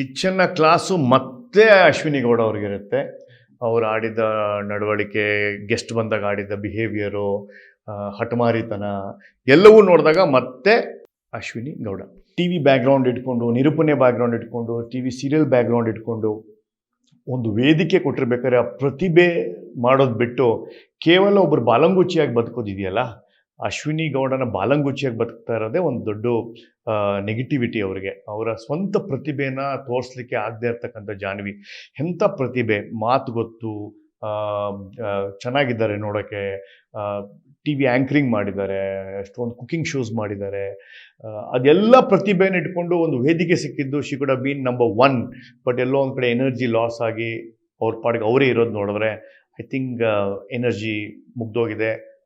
ಕಿಚ್ಚನ್ನ class ಮತ್ತೆ ಅಶ್ವಿನಿ ಗೌಡ ಅವ್ರಿಗಿರುತ್ತೆ. ಅವ್ರು ಆಡಿದ ನಡವಳಿಕೆ ಗೆಸ್ಟ್ ಬಂದಾಗ ಆಡಿದ ಬಿಹೇವಿಯರು ಹಠಮಾರಿತನ, ಎಲ್ಲವೂ ನೋಡಿದಾಗ ಮತ್ತೆ Ashwini Gowda. T V background ಇಟ್ಕೊಂಡು, ನಿರೂಪಣೆ ಬ್ಯಾಕ್ಗ್ರೌಂಡ್ ಇಟ್ಕೊಂಡು ಟಿ ವಿ ಸೀರಿಯಲ್ ಬ್ಯಾಕ್ಗ್ರೌಂಡ್ ಇಟ್ಕೊಂಡು ಒಂದು ವೇದಿಕೆ ಕೊಟ್ಟಿರ್ಬೇಕಾದ್ರೆ ಆ ಪ್ರತಿಭೆ ಮಾಡೋದು ಬಿಟ್ಟು ಕೇವಲ ಒಬ್ಬರು ಬಾಲಂಗುಚಿಯಾಗಿ ಬದುಕೋದಿದೆಯಲ್ಲ? ಅಶ್ವಿನಿ ಗೌಡನ ಬಾಲಂಗುಚಿಯಾಗಿ ಬದುಕ್ತಾ ಇರೋದೇ ಒಂದು ದೊಡ್ಡ ನೆಗೆಟಿವಿಟಿ ಅವರಿಗೆ. ಅವರ ಸ್ವಂತ ಪ್ರತಿಭೆನ ತೋರಿಸ್ಲಿಕ್ಕೆ ಆಗದೆ ಇರ್ತಕ್ಕಂಥ ಜಾನ್ವಿ. ಎಂಥ ಪ್ರತಿಭೆ? ಮಾತು ಗೊತ್ತು ಚೆನ್ನಾಗಿದ್ದಾರೆ ನೋಡೋಕ್ಕೆ ಟಿ ವಿ ಆ್ಯಂಕರಿಂಗ್ ಮಾಡಿದ್ದಾರೆ, ಎಷ್ಟೊಂದು ಕುಕ್ಕಿಂಗ್ ಶೋಸ್ ಮಾಡಿದ್ದಾರೆ. ಅದೆಲ್ಲ ಪ್ರತಿಭೆನ ಇಟ್ಕೊಂಡು ಒಂದು ವೇದಿಕೆ ಸಿಕ್ಕಿದ್ದು she could been number one but ಎಲ್ಲೋ ಒಂದು ಕಡೆ ಎನರ್ಜಿ ಲಾಸ್ ಆಗಿ ಅವ್ರ ಪಾಡಿಗೆ ಅವರೇ ಇರೋದು ನೋಡಿದ್ರೆ ಐ ಥಿಂಕ್ ಎನರ್ಜಿ ಮುಗ್ದೋಗಿದೆ.